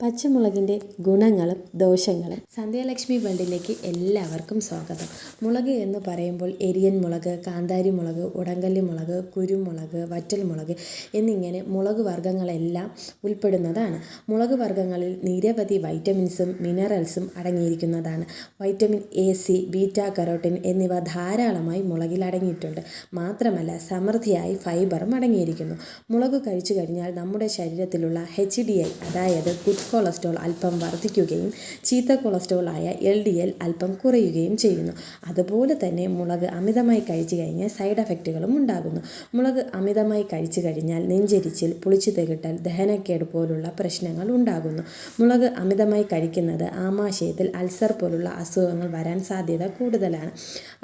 പച്ചമുളകിന്റെ ഗുണങ്ങളും ദോഷങ്ങളും സന്ധ്യാലക്ഷ്മി ബണ്ടിലേക്ക് എല്ലാവർക്കും സ്വാഗതം. മുളക് എന്ന് പറയുമ്പോൾ എരിയൻ മുളക് കാന്താരി മുളക് ഉടങ്കല്ലി മുളക് കുരുമുളക് വറ്റൽ മുളക് എന്നിങ്ങനെ മുളക് വർഗങ്ങളെല്ലാം ഉൾപ്പെടുന്നതാണ്. മുളക് വർഗങ്ങളിൽ നിരവധി വൈറ്റമിൻസും മിനറൽസും അടങ്ങിയിരിക്കുന്നതാണ്. Vitamin A C beta carotene എന്നിവ ധാരാളമായി മുളകിൽ അടങ്ങിയിട്ടുണ്ട്. മാത്രമല്ല സമൃദ്ധിയായി ഫൈബറും അടങ്ങിയിരിക്കുന്നു. മുളക് കഴിച്ചു കഴിഞ്ഞാൽ നമ്മുടെ ശരീരത്തിലുള്ള എച്ച് ഡി ഐ അതായത് കൊളസ്ട്രോൾ അല്പം വർദ്ധിക്കുകയും ചീത്ത കൊളസ്ട്രോളായ എൽ ഡി എൽ അല്പം കുറയുകയും ചെയ്യുന്നു. അതുപോലെ തന്നെ മുളക് അമിതമായി കഴിച്ചു കഴിഞ്ഞാൽ സൈഡ് എഫക്റ്റുകളും ഉണ്ടാകുന്നു. മുളക് അമിതമായി കഴിച്ചു കഴിഞ്ഞാൽ നെഞ്ചരിച്ചിൽ പുളിച്ചു തികട്ടൽ ദഹനക്കേട് പോലുള്ള പ്രശ്നങ്ങൾ ഉണ്ടാകുന്നു. മുളക് അമിതമായി കഴിക്കുന്നത് ആമാശയത്തിൽ അൾസർ പോലുള്ള അസുഖങ്ങൾ വരാൻ സാധ്യത കൂടുതലാണ്.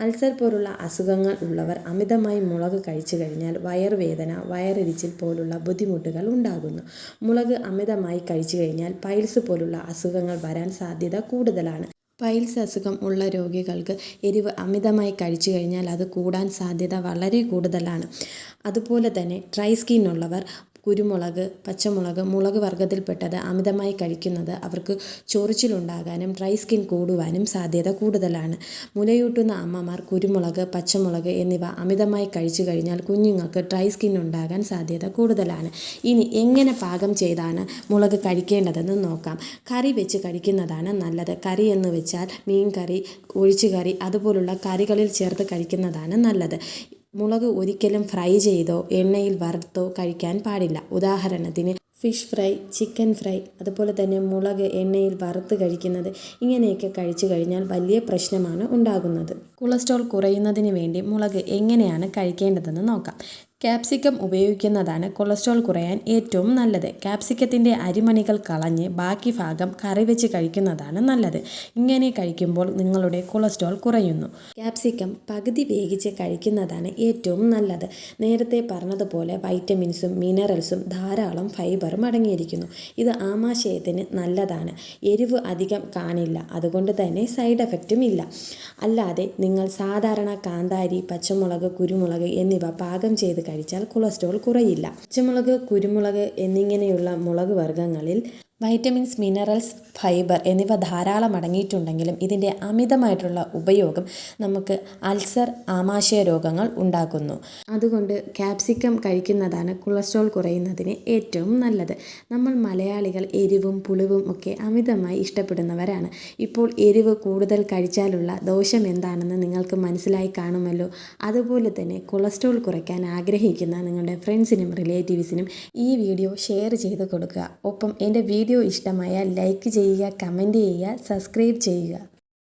അൾസർ പോലുള്ള അസുഖങ്ങൾ ഉള്ളവർ അമിതമായി മുളക് കഴിച്ചു കഴിഞ്ഞാൽ വയറുവേദന വയറിരിച്ചിൽ പോലുള്ള ബുദ്ധിമുട്ടുകൾ ഉണ്ടാകുന്നു. മുളക് അമിതമായി കഴിച്ചു കഴിഞ്ഞാൽ പൈൽസ് പോലുള്ള അസുഖങ്ങൾ വരാൻ സാധ്യത കൂടുതലാണ്. പൈൽസ് അസുഖം ഉള്ള രോഗികൾക്ക് എരിവ് അമിതമായി കഴിച്ചു കഴിഞ്ഞാൽ അത് കൂടാൻ സാധ്യത വളരെ കൂടുതലാണ്. അതുപോലെ തന്നെ ഡ്രൈ സ്കിൻ ഉള്ളവർ കുരുമുളക് പച്ചമുളക് മുളക് വർഗത്തിൽപ്പെട്ടത് അമിതമായി കഴിക്കുന്നത് അവർക്ക് ചൊറിച്ചിലുണ്ടാകാനും ഡ്രൈ സ്കിൻ കൂടുവാനും സാധ്യത കൂടുതലാണ്. മുലയൂട്ടുന്ന അമ്മമാർ കുരുമുളക് പച്ചമുളക് എന്നിവ അമിതമായി കഴിച്ചു കഴിഞ്ഞാൽ കുഞ്ഞുങ്ങൾക്ക് ഡ്രൈ സ്കിൻ ഉണ്ടാകാൻ സാധ്യത കൂടുതലാണ്. ഇനി എങ്ങനെ പാകം ചെയ്താണ് മുളക് കഴിക്കേണ്ടതെന്ന് നോക്കാം. കറി വെച്ച് കഴിക്കുന്നതാണ് നല്ലത്. കറി എന്ന് വെച്ചാൽ മീൻ കറി ഒഴിച്ചു കറി അതുപോലുള്ള കറികളിൽ ചേർത്ത് കഴിക്കുന്നതാണ് നല്ലത്. മുളക് ഒരിക്കലും ഫ്രൈ ചെയ്തോ എണ്ണയിൽ വറുത്തോ കഴിക്കാൻ പാടില്ല. ഉദാഹരണത്തിന് ഫിഷ് ഫ്രൈ ചിക്കൻ ഫ്രൈ അതുപോലെ തന്നെ മുളക് എണ്ണയിൽ വറുത്ത് കഴിക്കുന്നത് ഇങ്ങനെയൊക്കെ കഴിച്ചു കഴിഞ്ഞാൽ വലിയ പ്രശ്നമാണ് ഉണ്ടാകുന്നത്. കൊളസ്ട്രോൾ കുറയുന്നതിന് വേണ്ടി മുളക് എങ്ങനെയാണ് കഴിക്കേണ്ടതെന്ന് നോക്കാം. ക്യാപ്സിക്കം ഉപയോഗിക്കുന്നതാണ് കൊളസ്ട്രോൾ കുറയാൻ ഏറ്റവും നല്ലത്. ക്യാപ്സിക്കത്തിന്റെ അരിമണികൾ കളഞ്ഞ് ബാക്കി ഭാഗം കറി വെച്ച് കഴിക്കുന്നതാണ് നല്ലത്. ഇങ്ങനെ കഴിക്കുമ്പോൾ നിങ്ങളുടെ കൊളസ്ട്രോൾ കുറയുന്നു. ക്യാപ്സിക്കം പകുതി വേവിച്ച് കഴിക്കുന്നതാണ് ഏറ്റവും നല്ലത്. നേരത്തെ പറഞ്ഞതുപോലെ വൈറ്റമിൻസും മിനറൽസും ധാരാളം ഫൈബറും അടങ്ങിയിരിക്കുന്നു. ഇത് ആമാശയത്തിന് നല്ലതാണ്. എരിവ് അധികം കാണില്ല. അതുകൊണ്ട് തന്നെ സൈഡ് എഫക്റ്റും ഇല്ല. അല്ലാതെ നിങ്ങൾ സാധാരണ കാന്താരി പച്ചമുളക് കുരുമുളക് എന്നിവ പാകം ചെയ്ത് കഴിച്ചാൽ കൊളസ്ട്രോൾ കുറയില്ല. പച്ചമുളക് കുരുമുളക് എന്നിങ്ങനെയുള്ള മുളക് വർഗങ്ങളിൽ വൈറ്റമിൻസ് മിനറൽസ് ഫൈബർ എന്നിവ ധാരാളം അടങ്ങിയിട്ടുണ്ടെങ്കിലും ഇതിന്റെ അമിതമായിട്ടുള്ള ഉപയോഗം നമുക്ക് അൾസർ ആമാശയ രോഗങ്ങൾ ഉണ്ടാക്കുന്നു. അതുകൊണ്ട് ക്യാപ്സിക്കം കഴിക്കുന്നതാണ് കൊളസ്ട്രോൾ കുറയുന്നതിന് ഏറ്റവും നല്ലത്. നമ്മൾ മലയാളികൾ എരിവും പുളിവും ഒക്കെ അമിതമായി ഇഷ്ടപ്പെടുന്നവരാണ്. ഇപ്പോൾ എരിവ് കൂടുതൽ കഴിച്ചാലുള്ള ദോഷം എന്താണെന്ന് നിങ്ങൾക്ക് മനസ്സിലായി കാണുമല്ലോ. അതുപോലെ തന്നെ കൊളസ്ട്രോൾ കുറയ്ക്കാൻ ആഗ്രഹിക്കുന്ന നിങ്ങളുടെ ഫ്രണ്ട്സിനും റിലേറ്റീവ്സിനും ഈ വീഡിയോ ഷെയർ ചെയ്ത് കൊടുക്കുക. ഒപ്പം എന്റെ വീഡിയോ ഇഷ്ടമായാൽ ലൈക്ക് ചെയ്യുക കമന്റ് ചെയ്യുക സബ്സ്ക്രൈബ് ചെയ്യുക.